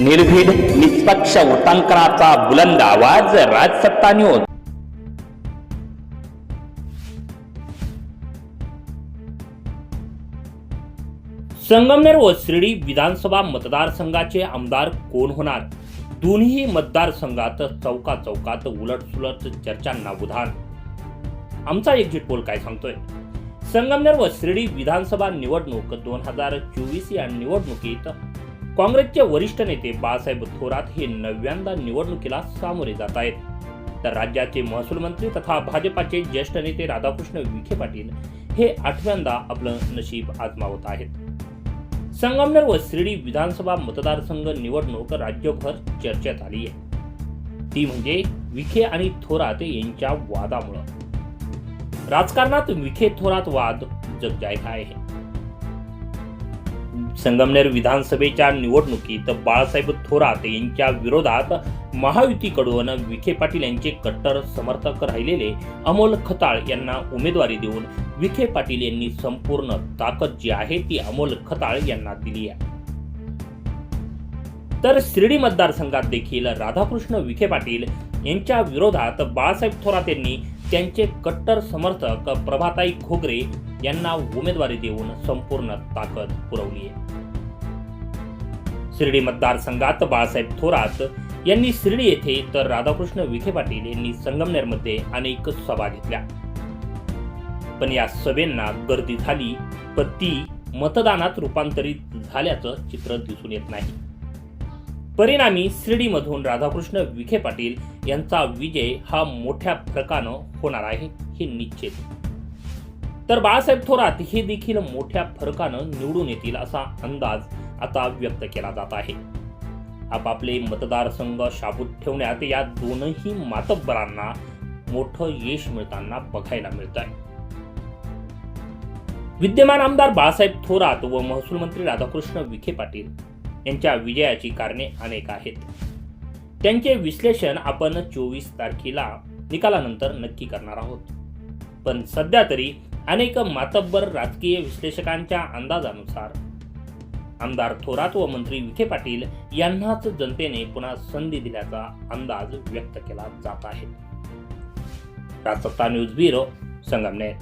निर्भीड निष्पक्ष वृत्तांकनाचा बुलंद आवाज राजसत्ता न्यूज संगमनेर व शिर्डी विधानसभा मतदारसंघाचे आमदार कोण होणार? दोन्ही मतदारसंघात चौका चौकात उलट सुलट चर्चांना उधाण. आमचा एक्झिट पोल काय सांगतोय? संगमनेर व शिर्डी विधानसभा निवडणूक दोन हजार चोवीस या निवडणुकीत काँग्रेसचे वरिष्ठ नेते बाळासाहेब थोरात हे नव्यांदा निवडणुकीला सामोरे जात आहेत. तर राज्याचे महसूल मंत्री तथा भाजपाचे ज्येष्ठ नेते राधाकृष्ण विखे पाटील हे आठव्यांदा आपलं नशीब आजमावत आहेत. संगमनेर व शिर्डी विधानसभा मतदारसंघ निवडणूक राज्यभर चर्चेत आली आहे. ती म्हणजे विखे आणि थोरात यांच्या वादामुळं. राजकारणात विखे थोरात वाद जगजाहीर आहे. संगमनेर विधानसभेच्या निवडणुकीत बाळासाहेब थोरात यांच्या विरोधात महायुतीकडून विखे पाटील यांचे कट्टर समर्थक राहिलेले अमोल खताळ यांना उमेदवारी देऊन विखे पाटील यांनी संपूर्ण ताकद जी आहे ती अमोल खताळ यांना दिली आहे. तर शिर्डी मतदारसंघात देखील राधाकृष्ण विखे पाटील यांच्या विरोधात बाळासाहेब थोरात यांनी त्यांचे कट्टर समर्थक प्रभाताई घोगरे यांना उमेदवारी देऊन संपूर्ण ताकद पुरवली आहे. शिर्डी मतदारसंघात बाळासाहेब थोरात यांनी शिर्डी येथे तर राधाकृष्ण विखे पाटील यांनी संगमनेरमध्ये अनेक सभा घेतल्या. पण या सभेंना गर्दी झाली पण ती मतदानात रूपांतरित झाल्याचं चित्र दिसून येत नाही. परिणामी शिर्डीमधून राधाकृष्ण विखे पाटील यांचा विजय हा मोठ्या फरकानं होणार आहे हे निश्चित. तर बाळासाहेब थोरात हे देखील मोठ्या फरकानं निवडून येतील असा अंदाज आता व्यक्त केला जात आहे. आपापले मतदारसंघ शाबूत ठेवण्यात या दोनही मातब्बरांना मोठं यश मिळताना बघायला मिळत आहे विद्यमान आमदार बाळासाहेब थोरात व महसूल मंत्री राधाकृष्ण विखे पाटील यांच्या विजयाची कारणे अनेक आहेत. त्यांचे विश्लेषण आपण चोवीस तारखेला निकालानंतर नक्की करणार आहोत. पण सध्या तरी अनेक मातब्बर राजकीय विश्लेषकांच्या अंदाजानुसार आमदार थोरात व मंत्री विखे पाटील यांनाच जनतेने पुन्हा संधी दिल्याचा अंदाज व्यक्त केला जात आहे. Rajsatta news bureau Sangamner.